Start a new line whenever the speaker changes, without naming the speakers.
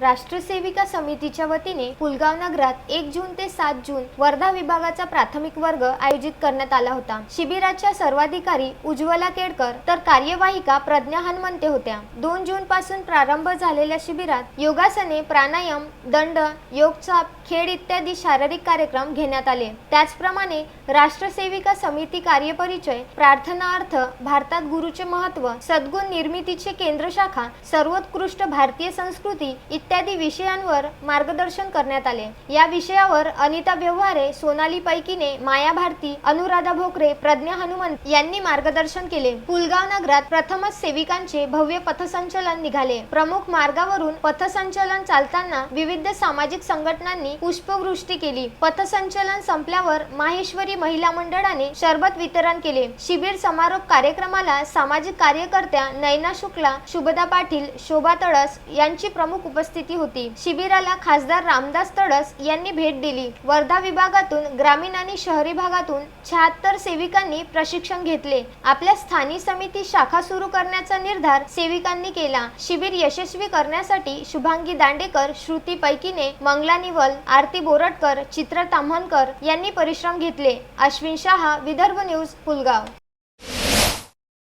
राष्ट्रसेविका समितीच्या वतीने पुलगाव नगरात एक जून ते सात जून वर्धा विभागाचा प्राथमिक वर्ग आयोजित करण्यात आला होता. शिबिराच्या सर्वाधिकारी उज्ज्वला केडकर तर कार्यवाहिका प्रज्ञा हनुमंते होत्या. दोन जून पासून प्रारंभ झालेल्या शिबिरात योगासने प्राणायाम दंड योगचाप खेळ इत्यादी शारीरिक कार्यक्रम घेण्यात आले. त्याचप्रमाणे राष्ट्रसेविका समिती कार्यपरिचय प्रार्थनार्थ भारतात गुरुचे महत्त्व सद्गुण निर्मितीचे केंद्र शाखा सर्वोत्कृष्ट भारतीय संस्कृती इत्यादी विषयांवर मार्गदर्शन करण्यात आले. या विषयावर अनिता व्यवहारे सोनाली पैकीने माया भारती अनुराधा भोकरे प्रज्ञा हनुमंत यांनी मार्गदर्शन केले. पुलगाव नगरात प्रथमच सेविकांचे भव्य पथसंचलन निघाले. प्रमुख मार्गावरून पथसंचलन चालताना विविध सामाजिक संघटनांनी पुष्पवृष्टी केली. पथसंचलन संपल्यावर माहेश्वरी महिला मंडळाने शरबत वितरण केले. शिबिर समारोप कार्यक्रमाला सामाजिक कार्यकर्त्या नैना शुक्ला शुभदा पाटील शोभा तडस यांची प्रमुख उपस्थिती उपस्थिती होती. शिबिराला खासदार रामदास तडस यांनी भेट दिली. वर्धा विभागातून ग्रामीण आणि शहरी भागातून शहात्तर सेविकांनी प्रशिक्षण घेतले. आपल्या स्थानिक समिती शाखा सुरू करण्याचा निर्धार सेविकांनी केला. शिबिर यशस्वी करण्यासाठी शुभांगी दांडेकर श्रुती पैकीने मंगला निवल आरती बोरटकर चित्र ताम्हणकर यांनी परिश्रम घेतले. अश्विन शहा विदर्भ न्यूज पुलगाव.